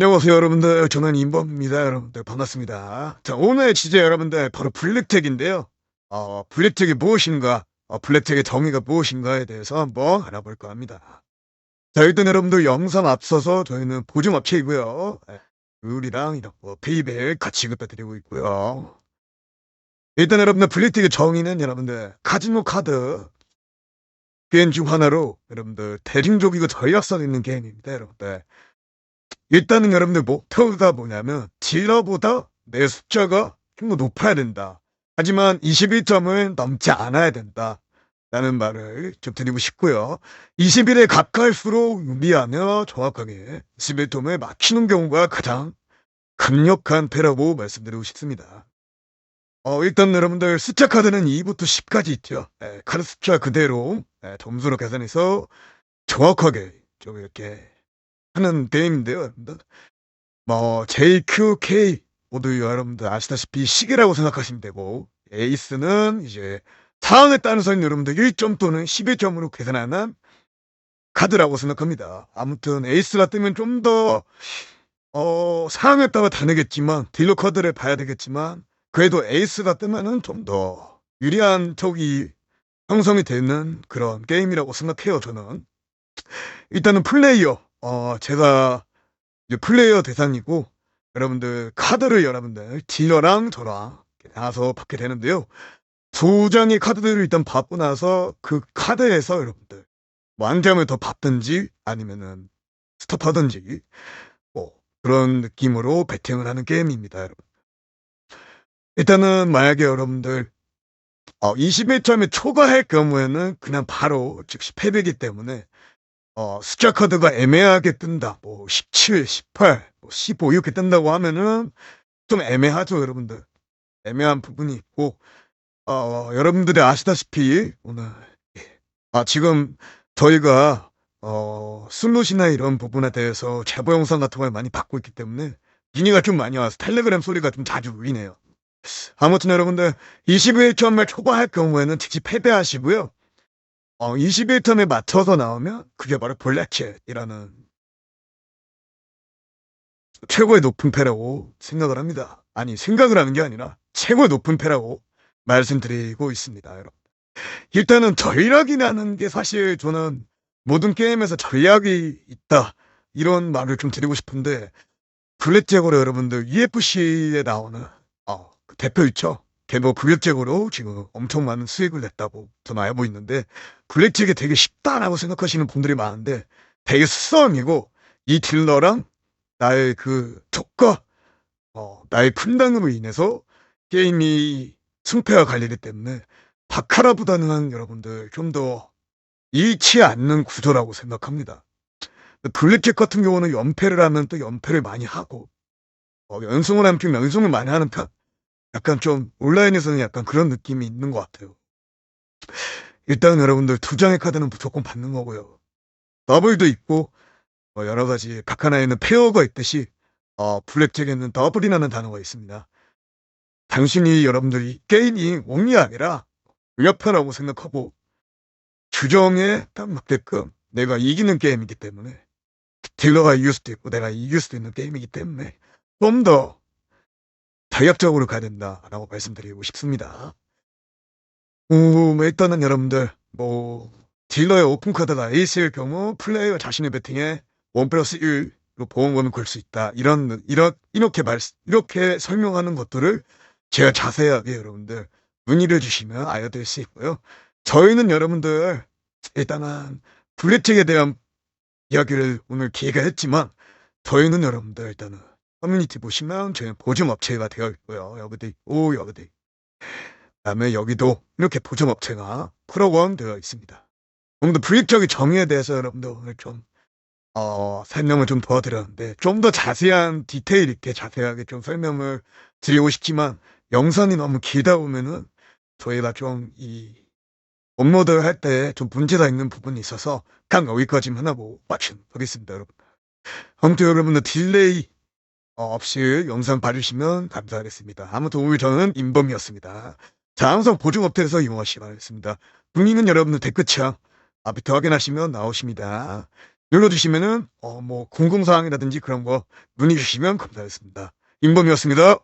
안녕하세요 여러분들. 저는 임범입니다 여러분들. 반갑습니다. 자 오늘 주제 여러분들 바로 블랙텍인데요. 어, 블랙텍이 무엇인가? 어, 블랙텍의 정의가 무엇인가에 대해서 한번 알아볼까 합니다. 자 일단 여러분들 영상 앞서서 저희는 보증업체이고요. 예, 룰이랑 이런 뭐 페이백 같이 급여드리고 있고요. 일단 여러분들 블랙텍의 정의는 여러분들 카지노 카드 게임 중 하나로 여러분들 대중적이고 전략성 있는 게임입니다 여러분들 일단은 여러분들 목표가 뭐냐면 딜러보다 내 숫자가 좀 더 높아야 된다. 하지만 21점을 넘지 않아야 된다. 라는 말을 좀 드리고 싶고요. 21에 가까울수록 유리하며 정확하게 21점을 맞추는 경우가 가장 강력한 패라고 말씀드리고 싶습니다. 어, 일단 여러분들 숫자 카드는 2부터 10까지 있죠. 예, 카드 숫자 그대로 예, 점수로 계산해서 정확하게 좀 이렇게 하는 게임인데요. 뭐 JQK 모두 여러분들 아시다시피 시계라고 생각하시면 되고 에이스는 이제 상황에 따라서 여러분들 1점 또는 11점으로 계산하는 카드라고 생각합니다. 아무튼 에이스가 뜨면 좀 더 어, 상황에 따라 다르겠지만 딜러 카드를 봐야 되겠지만 그래도 에이스가 뜨면은 좀 더 유리한 쪽이 형성이 되는 그런 게임이라고 생각해요, 저는. 일단은 플레이어 어, 제가 이제 플레이어 대상이고, 여러분들, 카드를 여러분들, 딜러랑 저랑 나눠서 받게 되는데요. 두 장의 카드들을 일단 받고 나서 그 카드에서 여러분들, 뭐한 장을 더 받든지 아니면은 스톱하든지, 뭐 그런 느낌으로 배팅을 하는 게임입니다, 여러분. 일단은 만약에 여러분들, 어, 21점에 초과할 경우에는 그냥 바로 즉시 패배이기 때문에 어, 숫자 카드가 애매하게 뜬다. 뭐 17, 18, 뭐 15 이렇게 뜬다고 하면은 좀 애매하죠, 여러분들. 애매한 부분이 있고 어, 여러분들이 아시다시피 오늘 예. 아 지금 저희가 어, 슬롯이나 이런 부분에 대해서 제보 영상 같은 걸 많이 받고 있기 때문에 미니가 좀 많이 와서 텔레그램 소리가 좀 자주 울리네요. 아무튼 여러분들 21점을 초과할 경우에는 즉시 패배하시고요. 어, 21턴에 맞춰서 나오면 그게 바로 블랙캣이라는 최고의 높은 패라고 생각을 합니다. 아니 생각을 하는 게 아니라 최고의 높은 패라고 말씀드리고 있습니다. 여러분. 일단은 전략이라는 게 사실 저는 모든 게임에서 전략이 있다 이런 말을 좀 드리고 싶은데 블랙잭으로 여러분들 EFC에 나오는 어, 그 대표 있죠? 걔뭐 블랙잭으로 지금 엄청 많은 수익을 냈다고 저는 알고 있는데 블랙잭이 되게 쉽다라고 생각하시는 분들이 많은데 되게 수성이고 이 딜러랑 나의 그 촉과 어, 나의 판단으로 인해서 게임이 승패가 갈리기 때문에 바카라보다는 여러분들 좀 더 잃지 않는 구조라고 생각합니다. 블랙잭 같은 경우는 연패를 하면 또 연패를 많이 하고 어, 연승을 하면 좀 연승을 많이 하는 편 약간 좀 온라인에서는 약간 그런 느낌이 있는 것 같아요. 일단 여러분들 두 장의 카드는 무조건 받는 거고요. 더블도 있고 뭐 여러 가지 각 하나에는 페어가 있듯이 어, 블랙잭에는 더블이라는 단어가 있습니다. 당신이 여러분들이 게임이 옹이 아니라 의협파라고 생각하고 규정에 딱 맞게끔 내가 이기는 게임이기 때문에 딜러가 이길 수도 있고 내가 이길 수도 있는 게임이기 때문에 좀더 전략적으로 가야 된다라고 말씀드리고 싶습니다. 음, 일단은 여러분들 뭐 딜러의 오픈 카드가 에이스일 경우 플레이어 자신의 배팅에 원 플러스 1로 보험금을 걸 수 있다. 이런 이런 이렇게 말 이렇게 설명하는 것들을 제가 자세하게 여러분들 문의를 주시면 알려드릴 수 있고요. 저희는 여러분들 일단은 블랙잭에 대한 이야기를 오늘 기회가 했지만 저희는 여러분들 일단은 커뮤니티 보시면 저희는 보증업체가 되어 있고요. 여기도 있고 여기도 있고 그다음에 여기도 이렇게 보증업체가 프로원 되어 있습니다. 좀더 불익적인 정의에 대해서 여러분들 좀 어, 설명을 좀 도와드렸는데 좀 더 자세한 디테일 있게 자세하게 좀 설명을 드리고 싶지만 영상이 너무 길다 보면은 저희가 좀 이 업로드 할 때 좀 문제가 있는 부분이 있어서 그냥 여기까지만 하고 마치겠습니다, 여러분. 아무튼 여러분들 딜레이 어, 없이 영상 봐주시면 감사하겠습니다. 아무튼 오늘 저는 임범이었습니다. 자, 항상 보증업체에서 이용하시기 바라겠습니다. 국민은 여러분들 댓글창 앞부터 확인하시면 나오십니다. 눌러주시면은 어 뭐 궁금사항이라든지 그런 거 문의 주시면 감사하겠습니다. 임범이었습니다.